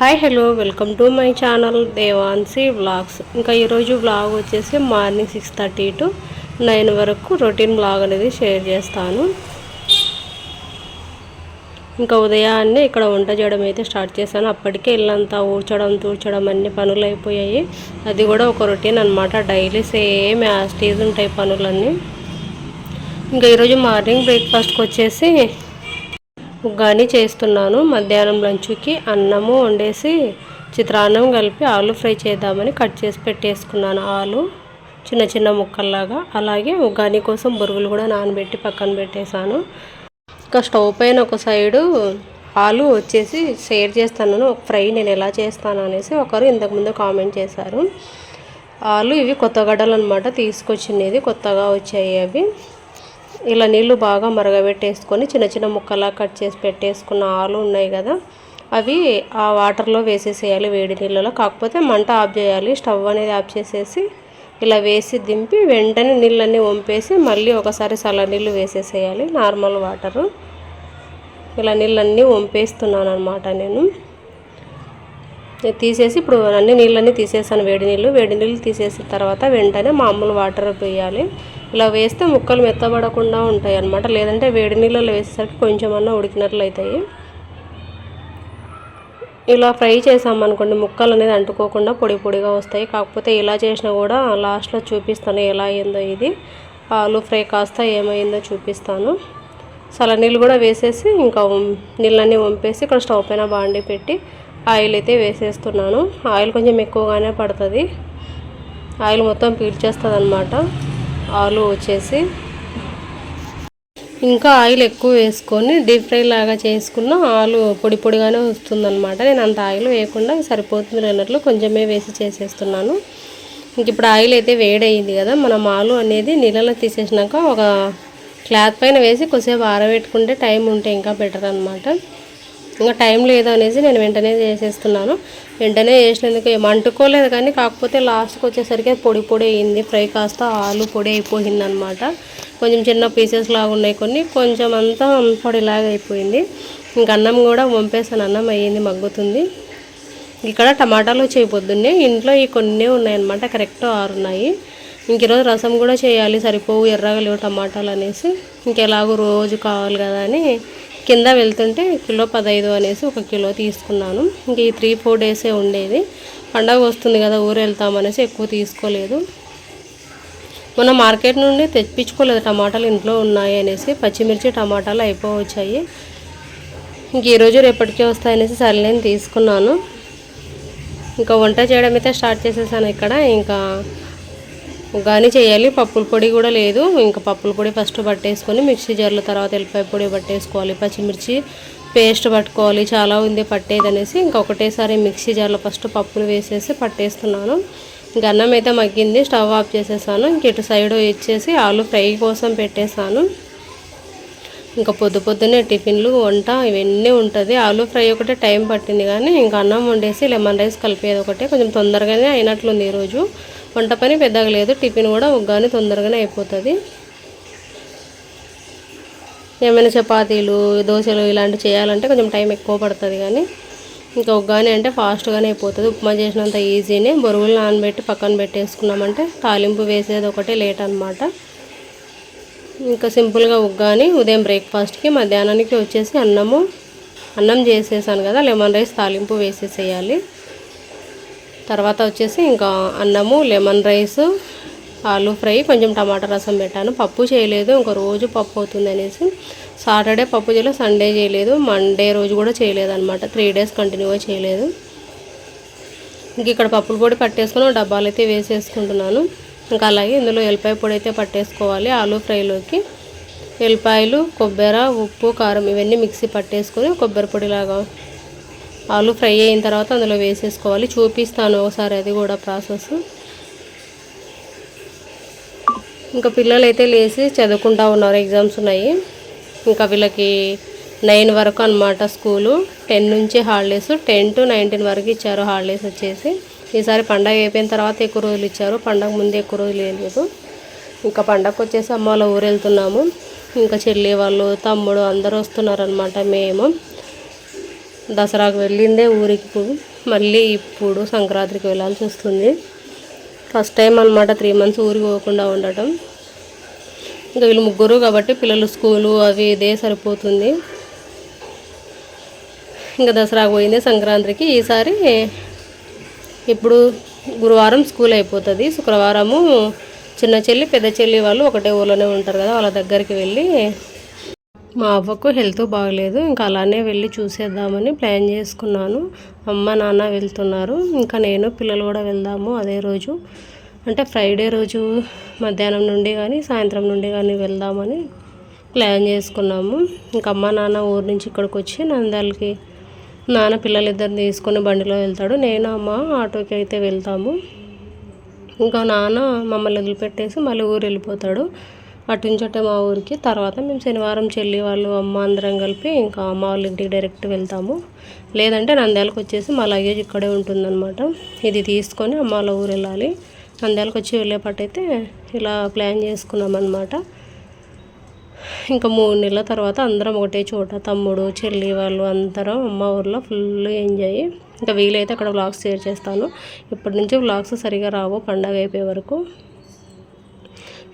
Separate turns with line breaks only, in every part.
Hi hello welcome to my channel Devansi vlogs. ఇంకా ఈరోజు vlog వచ్చేసి morning six thirty to nine వరకు routine vlog అనేది share చేస్తాను. ఇంకా ఉదయాన్నే ఇక్కడ వంట చేయడం అయితే స్టార్ట్ చేశాను. అప్పటికే ఇల్లంతా ఊడ్చడం తూడ్చడం అన్ని పనులు అయిపోయాయి. అది కూడా ఒక రొటీన్ అనమాట డైలీ సేమ్ యాస్టీజ్ ఉంటాయి పనులన్నీ. ఇంకా ఈరోజు మార్నింగ్ బ్రేక్ఫాస్ట్కి వచ్చేసి కానీ చేస్తున్నాను. మధ్యాహ్నం లంచ్కి అన్నము వండేసి చిత్రాన్నం కలిపి ఆలు ఫ్రై చేద్దామని కట్ చేసి పెట్టేసుకున్నాను ఆలు. చిన్న చిన్న ముక్కల్లాగా. అలాగే ఉగ్గాని కోసం బొరుగులు కూడా నానబెట్టి పక్కన పెట్టేశాను. ఇంకా స్టవ్ పైన ఒక సైడు ఆలు వచ్చేసి షేర్ చేస్తాను ఒక ఫ్రై నేను ఎలా చేస్తాను అనేసి ఒకరు ఇంతకుముందు కామెంట్ చేశారు. ఆలు ఇవి కొత్త గడ్డలు అనమాట తీసుకొచ్చినది కొత్తగా వచ్చాయి అవి. ఇలా నీళ్ళు బాగా మరగబెట్టేసుకొని చిన్న చిన్న ముక్కలా కట్ చేసి పెట్టేసుకున్న ఆలు ఉన్నాయి కదా అవి ఆ వాటర్లో వేసేసేయాలి వేడి నీళ్ళలో. కాకపోతే మంట ఆఫ్ చేయాలి. స్టవ్ అనేది ఆఫ్ చేసేసి ఇలా వేసి దింపి వెంటనే నీళ్ళన్నీ వంపేసి మళ్ళీ ఒకసారి సల నీళ్ళు వేసేసేయాలి. Normal water. ఇలా నీళ్ళన్నీ వంపేస్తున్నాను అనమాట నేను. తీసేసి ఇప్పుడు అన్ని నీళ్ళన్నీ తీసేసాను. వేడి నీళ్ళు వేడి నీళ్ళు తీసేసిన తర్వాత వెంటనే మామూలు వాటర్ వేయాలి ఇలా వేస్తే ముక్కలు మెత్తబడకుండా ఉంటాయి అనమాట లేదంటే వేడి నీళ్ళలో వేసేసరికి కొంచెం అన్నా ఉడికినట్లు అవుతాయి ఇలా ఫ్రై చేసామనుకోండి ముక్కలు అనేది అంటుకోకుండా పొడి పొడిగా వస్తాయి. కాకపోతే ఇలా చేసినా కూడా లాస్ట్లో చూపిస్తాను ఎలా అయిందో ఇది. ఆలు ఫ్రై కాస్త ఏమైందో చూపిస్తాను. సల నీళ్ళు కూడా వేసేసి ఇంకా నీళ్ళన్నీ వంపేసి ఇక్కడ స్టవ్ పైన బాండి పెట్టి ఆయిల్ అయితే వేసేస్తున్నాను. ఆయిల్ కొంచెం ఎక్కువగానే పడుతుంది. ఆయిల్ మొత్తం పీల్చేస్తుంది అనమాట ఆలు వచ్చేసి ఇంకా ఆయిల్ ఎక్కువ వేసుకొని డీప్ ఫ్రై లాగా చేసుకున్న ఆలు పొడి పొడిగానే వస్తుందన్నమాట. నేను అంత ఆయిల్ వేయకుండా సరిపోతుంది అన్నట్లు కొంచెమే వేసి చేసేస్తున్నాను. ఇంక ఇప్పుడు ఆయిల్ అయితే వేడయింది కదా మనం ఆలు అనేది నీళ్ళలో తీసేసినాక ఒక క్లాత్ పైన వేసి కొద్దిసేపు ఆరబెట్టుకుంటే టైం ఉంటే ఇంకా బెటర్ అనమాట ఇంకా టైం లేదు అనేసి నేను వెంటనే చేసేస్తున్నాను. వెంటనే చేసినందుకు ఏం అంటుకోలేదు కానీ కాకపోతే లాస్ట్కి వచ్చేసరికి పొడి పొడి అయింది. ఫ్రై కాస్త ఆలు పొడి అయిపోయింది అనమాట కొంచెం చిన్న పీసెస్ లాగా ఉన్నాయి కొన్ని. కొంచెం అంతా పొడిలాగా అయిపోయింది. ఇంక అన్నం కూడా వంపేసాను అన్నం అయ్యింది మగ్గుతుంది. ఇక్కడ టమాటాలు చేయబోద్దున్నే ఇంట్లో ఈ కొన్ని ఉన్నాయన్నమాట. కరెక్ట్ ఆరున్నాయి ఇంక ఈరోజు రసం కూడా చేయాలి. సరిపోవు ఎర్రగా లేవు టమాటాలు అనేసి. ఇంకెలాగో రోజు కావాలి కదా అని కింద వెళ్తుంటే కిలో పదహైదు అనేసి ఒక కిలో తీసుకున్నాను. ఇంక ఈ త్రీ ఫోర్ డేసే ఉండేది. పండగ వస్తుంది కదా ఊరు వెళ్తామనేసి ఎక్కువ తీసుకోలేదు. మన మార్కెట్ నుండి తెప్పించుకోలేదు టమాటాలు ఇంట్లో ఉన్నాయి అనేసి. పచ్చిమిర్చి టమాటాలు అయిపోవచ్చాయి. ఇంక ఈరోజు రేపటికే వస్తాయనేసి సర్లేని తీసుకున్నాను. ఇంకా వంట చేయడం అయితే స్టార్ట్ చేసేసాను ఇక్కడ. ఇంకా ఉగాని చేయాలి. పప్పుల పొడి కూడా లేదు. ఇంకా పప్పుల పొడి ఫస్ట్ పట్టేసుకొని మిక్సీ జార్లో తర్వాత ఎల్లిపాయ పొడి పట్టేసుకోవాలి. పచ్చిమిర్చి పేస్ట్ పట్టుకోవాలి. చాలా ఉంది పట్టేది అనేసి ఇంకా ఒకటేసారి మిక్సీ జార్లో ఫస్ట్ పప్పులు వేసేసి పట్టేస్తున్నాను. ఇంకా అన్నం అయితే మగ్గింది. స్టవ్ ఆఫ్ చేసేసాను. ఇంక ఇటు సైడ్ ఇచ్చేసి ఆలు ఫ్రై కోసం పెట్టేశాను ఇంకా పొద్దు పొద్దున్నే టిఫిన్లు వంట ఇవన్నీ ఉంటుంది. ఆలు ఫ్రై ఒకటే టైం పట్టింది కానీ ఇంకా అన్నం వండేసి లెమన్ రైస్ కలిపేది ఒకటే. కొంచెం తొందరగానే అయినట్లుంది ఈరోజు. వంట పని పెద్దగా లేదు టిఫిన్ కూడా ఉగ్గాని తొందరగానే అయిపోతుంది. ఏమైనా చపాతీలు దోశలు ఇలాంటివి చేయాలంటే కొంచెం టైం ఎక్కువ పడుతుంది కానీ ఇంకా ఉగ్గాని అంటే ఫాస్ట్గానే అయిపోతుంది. ఉప్మా చేసినంత ఈజీనే. బొరుగులు నానబెట్టి పక్కన పెట్టేసుకున్నామంటే తాలింపు వేసేది ఒకటే లేట్ అనమాట ఇంకా సింపుల్గా ఉగ్గాని ఉదయం బ్రేక్ఫాస్ట్కి మధ్యాహ్నానికి వచ్చేసి అన్నము అన్నం చేసేసాను కదా లెమన్ రైస్ తాలింపు వేసేసేయాలి. తర్వాత వచ్చేసి ఇంకా అన్నము లెమన్ రైస్ ఆలు ఫ్రై కొంచెం టమాటా రసం పెట్టాను. పప్పు చేయలేదు ఇంకో రోజు పప్పు అవుతుంది అనేసి సాటర్డే పప్పు చేయలేదు సండే చేయలేదు మండే రోజు కూడా చేయలేదు అనమాట త్రీ డేస్ కంటిన్యూగా చేయలేదు. ఇంక ఇక్కడ పప్పులు పొడి పట్టేసుకుని డబ్బాలు అయితే వేసేసుకుంటున్నాను. ఇంకా అలాగే ఇందులో ఎల్లిపాయ పొడి అయితే పట్టేసుకోవాలి ఆలు ఫ్రైలోకి. ఎల్లిపాయలు కొబ్బరి ఉప్పు కారం ఇవన్నీ మిక్సీ పట్టేసుకొని కొబ్బరి పొడిలాగా ఆలు ఫ్రై అయిన తర్వాత అందులో వేసేసుకోవాలి. చూపిస్తాను ఒకసారి అది కూడా ప్రాసెస్. ఇంకా పిల్లలు అయితే లేచి చదువుకుంటా ఉన్నారు. ఎగ్జామ్స్ ఉన్నాయి. ఇంకా వీళ్ళకి నైన్ వరకు అనమాట స్కూలు. టెన్ నుంచి హాలిడేస్. టెన్ టు నైన్టీన్ వరకు ఇచ్చారు హాలిడేస్ వచ్చేసి. ఈసారి పండగ అయిపోయిన తర్వాత ఎక్కువ రోజులు ఇచ్చారు. పండగ ముందు ఎక్కువ రోజులు లేదు. ఇంకా పండగకు వచ్చేసి అమ్మ వాళ్ళ ఊరు వెళ్తున్నాము. ఇంకా చెల్లి వాళ్ళు తమ్ముడు అందరూ వస్తున్నారనమాట మేము. దసరాకు వెళ్ళిందే ఊరికి. మళ్ళీ ఇప్పుడు సంక్రాంతికి వెళ్ళాల్సి వస్తుంది. ఫస్ట్ టైం అనమాట త్రీ మంత్స్ ఊరికి పోకుండా ఉండటం. ఇంకా వీళ్ళు ముగ్గురు కాబట్టి పిల్లలు స్కూలు అవి ఇదే సరిపోతుంది. ఇంకా దసరాకు పోయింది సంక్రాంతికి. ఈసారి ఇప్పుడు గురువారం స్కూల్ అయిపోతుంది. శుక్రవారము చిన్న చెల్లి పెద్ద చెల్లి వాళ్ళు ఒకటే ఊళ్ళోనే ఉంటారు కదా వాళ్ళ దగ్గరికి వెళ్ళి మా అవ్వకు హెల్త్ బాగలేదు ఇంకా అలానే వెళ్ళి చూసేద్దామని ప్లాన్ చేసుకున్నాను. అమ్మ నాన్న వెళ్తున్నారు ఇంకా నేను పిల్లలు కూడా వెళ్దాము అదే రోజు. అంటే ఫ్రైడే రోజు మధ్యాహ్నం నుండి కానీ సాయంత్రం నుండి కానీ వెళ్దామని ప్లాన్ చేసుకున్నాము. ఇంకా అమ్మ నాన్న ఊరు నుంచి ఇక్కడికి వచ్చి నందాలకి నాన్న పిల్లలిద్దరిని తీసుకొని బండిలో వెళ్తాడు. నేను అమ్మ ఆటోకి అయితే వెళ్తాము. ఇంకా నాన్న మమ్మల్ని వదిలిపెట్టేసి మళ్ళీ ఊరు వెళ్ళిపోతాడు. అటు నుంచి మా ఊరికి. తర్వాత మేము శనివారం చెల్లి వాళ్ళు అమ్మ అందరం కలిపి ఇంకా అమ్మ వాళ్ళ ఇంటికి డైరెక్ట్ వెళ్తాము. లేదంటే నంద్యాలకు వచ్చేసి మా లగేజ్ ఇక్కడే ఉంటుందన్నమాట. ఇది తీసుకొని అమ్మ వాళ్ళ ఊరు వెళ్ళాలి. నంద్యాలకు వచ్చి వెళ్ళేపట్టయితే ఇలా ప్లాన్ చేసుకున్నాం అనమాట ఇంకా మూడు నెలల తర్వాత అందరం ఒకటే చోట తమ్ముడు చెల్లి వాళ్ళు అందరం అమ్మ ఊర్లో ఫుల్ ఎంజాయ్ ఇంకా వీలైతే అక్కడ వ్లాగ్స్ షేర్ చేస్తాను. ఇప్పటి నుంచి వ్లాగ్స్ సరిగా రావు పండగ అయిపోయే వరకు.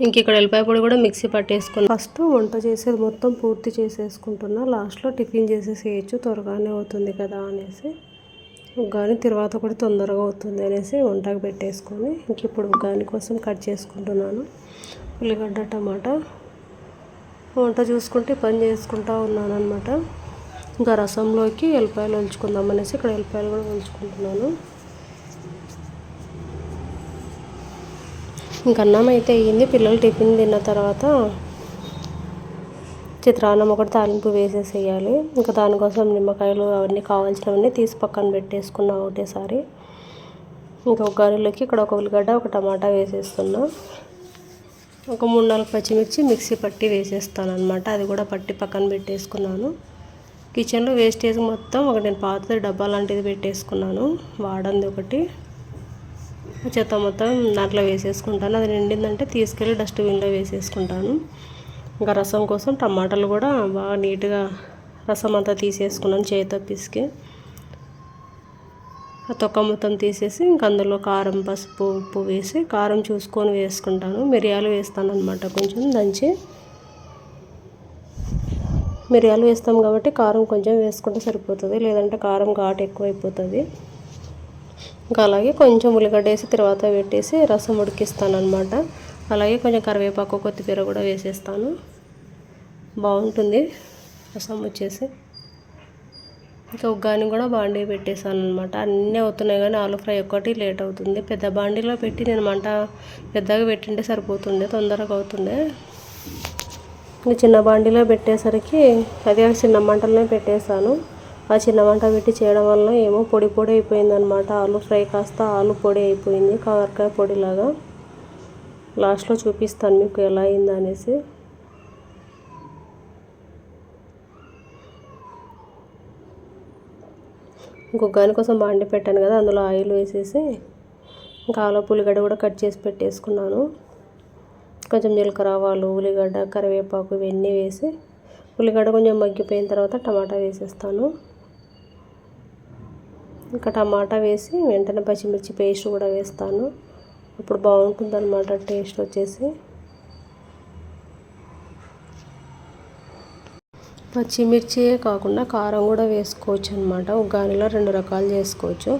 ఇంక ఇక్కడ ఎల్లిపాయ పొడి కూడా మిక్సీ పట్టేసుకుని ఫస్ట్ వంట చేసేది మొత్తం పూర్తి చేసేసుకుంటున్నా. లాస్ట్లో టిఫిన్ చేసేసేయచ్చు త్వరగానే అవుతుంది కదా అనేసి. ఉగ్గాని తర్వాత కూడా తొందరగా అవుతుంది అనేసి వంటకు పెట్టేసుకొని ఇంక ఇప్పుడు ఉగ్గాని కోసం కట్ చేసుకుంటున్నాను. ఉల్లిగడ్డ టమాటా. వంట చూసుకుంటే పని చేసుకుంటా ఉన్నాను అనమాట ఇంకా రసంలోకి ఎల్లిపాయలు ఉంచుకుందాం అనేసి ఇక్కడ ఎల్లిపాయలు కూడా ఉంచుకుంటున్నాను ఇంక అన్నం అయితే అయ్యింది. పిల్లలు టిఫిన్ తిన్న తర్వాత చిత్రాన్నం ఒకటి తాలింపు వేసేసేయాలి. ఇంకా దానికోసం నిమ్మకాయలు అవన్నీ కావాల్సినవన్నీ తీసి పక్కన పెట్టేసుకున్నా ఒకటేసారి. ఇంకా ఒక గారెలోకి ఇక్కడ ఒక ఉల్లిగడ్డ ఒక టమాటా వేసేస్తున్నా. ఒక మూడు నాలుగు పచ్చిమిర్చి మిక్సీ పట్టి వేసేస్తాను అనమాట అది కూడా పట్టి పక్కన పెట్టేసుకున్నాను. కిచెన్లో వేస్టేజ్ మొత్తం ఒక నేను పాత డబ్బా లాంటిది పెట్టేసుకున్నాను. వాడంది ఒకటి. చెత్త మొత్తం దాంట్లో వేసేసుకుంటాను. అది నిండిందంటే తీసుకెళ్ళి డస్ట్బిన్లో వేసేసుకుంటాను. ఇంకా రసం కోసం టమాటాలు కూడా బాగా నీట్గా రసం అంతా తీసేసుకున్నాను చేతితో పిసికి. ఆ తొక్క మొత్తం తీసేసి ఇంక అందులో కారం పసుపు ఉప్పు వేసి కారం చూసుకొని వేసుకుంటాను. మిరియాలు వేస్తాను అనమాట కొంచెం దంచి. మిరియాలు వేస్తాం కాబట్టి కారం కొంచెం వేసుకుంటే సరిపోతుంది. లేదంటే కారం ఘాటు ఎక్కువైపోతుంది. ఇంకా అలాగే కొంచెం ఉల్లిగడ్డ వేసి తర్వాత పెట్టేసి రసం ఉడికిస్తాను అనమాట అలాగే కొంచెం కరివేపాకు కొత్తిమీర కూడా వేసేస్తాను. బాగుంటుంది రసం వచ్చేసి. ఇంకా ఉగ్గాని కూడా బాండీ పెట్టేశాను అనమాట అన్నీ అవుతున్నాయి కానీ ఆలు ఫ్రై ఒక్కటి లేట్ అవుతుంది. పెద్ద బాండీలో పెట్టి నేను మంట పెద్దగా పెట్టింటే సరిపోతుండే తొందరగా అవుతుండే. ఇంకా చిన్న బాండీలో పెట్టేసరికి అదే చిన్న మంటలనే పెట్టేశాను. ఆ చిన్న మంట పెట్టి చేయడం వల్ల ఏమో పొడి పొడి అయిపోయింది అనమాట ఆలు ఫ్రై కాస్త ఆలు పొడి అయిపోయింది కాకరకాయ పొడిలాగా. లాస్ట్లో చూపిస్తాను మీకు ఎలా అయింది అనేసి. గుగ్గాని కోసం బాండి పెట్టాను కదా అందులో ఆయిల్ వేసేసి ఇంకా ఆలో పులిగడ్డ కూడా కట్ చేసి పెట్టేసుకున్నాను. కొంచెం జీలకర్ర ఆవాలు ఉల్లిగడ్డ కరివేపాకు ఇవన్నీ వేసి ఉల్లిగడ్డ కొంచెం మగ్గిపోయిన తర్వాత టమాటా వేసేస్తాను. ఇంకా టమాటా వేసి వెంటనే పచ్చిమిర్చి పేస్ట్ కూడా వేస్తాను. అప్పుడు బాగుంటుంది అనమాట టేస్ట్ వచ్చేసి. పచ్చిమిర్చియే కాకుండా కారం కూడా వేసుకోవచ్చు అనమాట ఉగ్గానిలో రెండు రకాలు చేసుకోవచ్చు.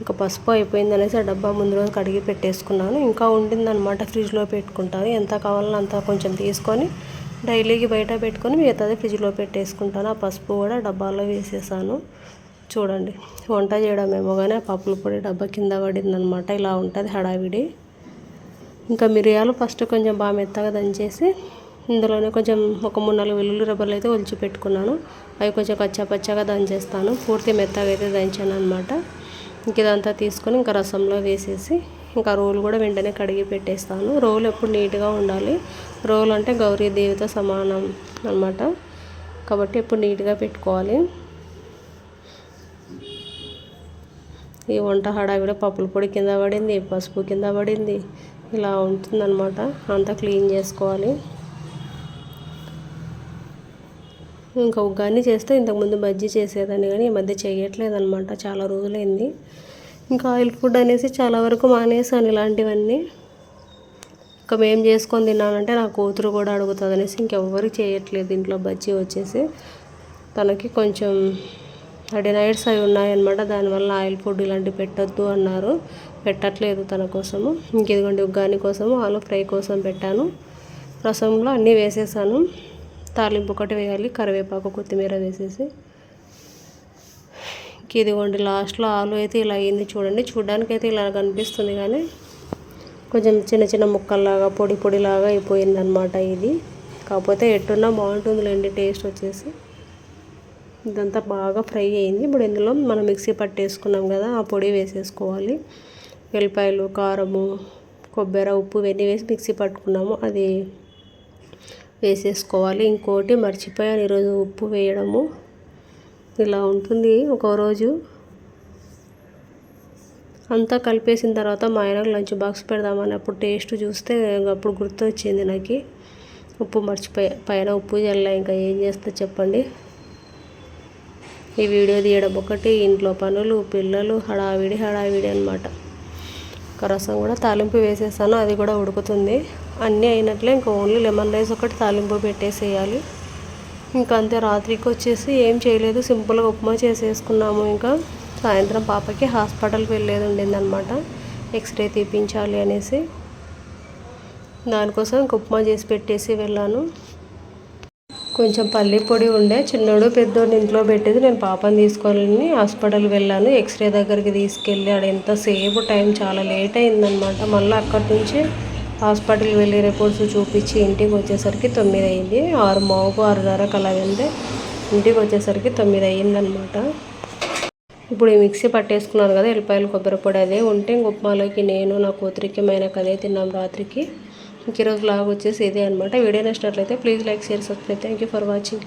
ఇంకా పసుపు అయిపోయింది అనేసి ఆ డబ్బా ముందు రోజు కడిగి పెట్టేసుకున్నాను. ఇంకా ఉండిందనమాట ఫ్రిడ్జ్లో పెట్టుకుంటాను. ఎంత కావాలో అంత కొంచెం తీసుకొని డైలీకి బయట పెట్టుకొని మిగతాది ఫ్రిడ్జ్లో పెట్టేసుకుంటాను. ఆ పసుపు కూడా డబ్బాలో వేసేసాను. చూడండి. వంట చేయడమేమో కానీ ఆ పప్పుల పొడి డబ్బా కింద పడిందనమాట ఇలా ఉంటుంది హడావిడి. ఇంకా మిరియాలు ఫస్ట్ కొంచెం బాగా మెత్తగా దంచేసి ఇందులోనే కొంచెం ఒక మూడు నాలుగు వెల్లుల్లి రబ్బర్లు అయితే ఒలిచి పెట్టుకున్నాను. అవి కొంచెం కచ్చా పచ్చగా దంచేస్తాను. పూర్తి మెత్తగా అయితే దంచాను అనమాట ఇంక ఇదంతా తీసుకొని ఇంకా రసంలో వేసేసి ఇంకా రోలు కూడా వెంటనే కడిగి పెట్టేస్తాను. రోలు ఎప్పుడు నీట్గా ఉండాలి. రోలు అంటే గౌరీ దేవితో సమానం అనమాట కాబట్టి ఎప్పుడు నీట్గా పెట్టుకోవాలి. ఈ వంట హడావిడ పప్పుల పొడి కింద పడింది పసుపు కింద పడింది. ఇలా ఉంటుందన్నమాట. అంతా క్లీన్ చేసుకోవాలి. ఇంకా ఉగ్గాని చేస్తే ఇంతకుముందు బజ్జీ చేసేదాన్ని కానీ ఈ మధ్య చేయట్లేదన్నమాట. చాలా రోజులైంది. ఇంకా ఆయిల్ ఫుడ్ అనేసి చాలా వరకు మానేసాను ఇలాంటివన్నీ. ఇంకా మేము చేసుకొని తిన్నానంటే నా కూతురు కూడా అడుగుతుంది అనేసి ఇంకెవ్వరికి చేయట్లేదు. ఇంట్లో బజ్జీ వచ్చేసి తనకి కొంచెం అడినైడ్స్ అవి ఉన్నాయన్నమాట. దానివల్ల ఆయిల్ ఫుడ్ ఇలాంటివి పెట్టొద్దు అన్నారు. పెట్టట్లేదు తన కోసము. ఇంక ఇదిగోండి ఉగ్గాని కోసము ఆలు ఫ్రై కోసం పెట్టాను. రసంలో అన్నీ వేసేసాను. తాలింపు ఒకటి వేయాలి కరివేపాకు కొత్తిమీర వేసేసి. ఇంక ఇదిగోండి లాస్ట్లో ఆలు అయితే ఇలా అయింది చూడండి. చూడడానికి అయితే ఇలా కనిపిస్తుంది కానీ కొంచెం చిన్న చిన్న ముక్కల్లాగా పొడి పొడిలాగా అయిపోయిందనమాట ఇది. కాకపోతే ఎట్టున్నా బాగుంటుందిలేండి టేస్ట్ వచ్చేసి. ఇదంతా బాగా ఫ్రై అయింది. ఇప్పుడు ఇందులో మనం మిక్సీ పట్టేసుకున్నాం కదా ఆ పొడి వేసేసుకోవాలి. వెల్లిపాయలు కారము కొబ్బరి ఉప్పు ఇవన్నీ వేసి మిక్సీ పట్టుకున్నాము. అది వేసేసుకోవాలి. ఇంకోటి మర్చిపోయాను ఈరోజు ఉప్పు వేయడము. ఇలా ఉంటుంది ఒక రోజు. అంతా కలిపేసిన తర్వాత మా ఆయనకు లంచ్ బాక్స్ పెడదామని అప్పుడు టేస్ట్ చూస్తే అప్పుడు గుర్తు వచ్చింది నాకు. ఉప్పు మర్చిపోయా పైన ఉప్పు చల్ల ఇంకా ఏం చేస్తా చెప్పండి. ఈ వీడియో తీయడం ఒకటి ఇంట్లో పనులు పిల్లలు హడావిడి హడావిడి అనమాట రసం కూడా తాలింపు వేసేసాను అది కూడా ఉడుకుతుంది. అన్నీ అయినట్లే ఇంకా ఓన్లీ లెమన్ రైస్ ఒకటి తాలింపు పెట్టేసేయాలి. ఇంకా అంతే రాత్రికి వచ్చేసి ఏం చేయలేదు సింపుల్గా ఉప్మా చేసేసుకున్నాము ఇంకా. సాయంత్రం పాపకి హాస్పిటల్కి వెళ్ళేది ఉండిందనమాట ఎక్స్రే తీపించాలి అనేసి. దానికోసం ఇంక ఉప్మా చేసి పెట్టేసి వెళ్ళాను. కొంచెం పల్లి పొడి ఉండే చిన్నోడు పెద్దోడు ఇంట్లో పెట్టేది నేను పాపని తీసుకొని హాస్పిటల్ వెళ్ళాను. ఎక్స్రే దగ్గరికి తీసుకెళ్ళి ఆడ ఎంతసేపు టైం చాలా లేట్ అయిందనమాట మళ్ళీ అక్కడి నుంచి హాస్పిటల్కి వెళ్ళి రిపోర్ట్స్ చూపించి ఇంటికి వచ్చేసరికి తొమ్మిది అయింది ఆరు మావుకు ఆరున్నరకు అలా వెళ్తే ఇంటికి వచ్చేసరికి తొమ్మిది అయ్యిందనమాట ఇప్పుడు ఈ మిక్సీ పట్టేసుకున్నాను కదా ఎల్లిపాయలు కొబ్బరి పొడి అదే ఉంటే ఉప్మాలోకి నేను నా కూతురికి మైనకు అదే తిన్నాం రాత్రికి. ఇంక ఈరోజు లాగ్ వచ్చేసి ఇదే అనమాట వీడియో నచ్చినట్లయితే please like share subscribe thank you for watching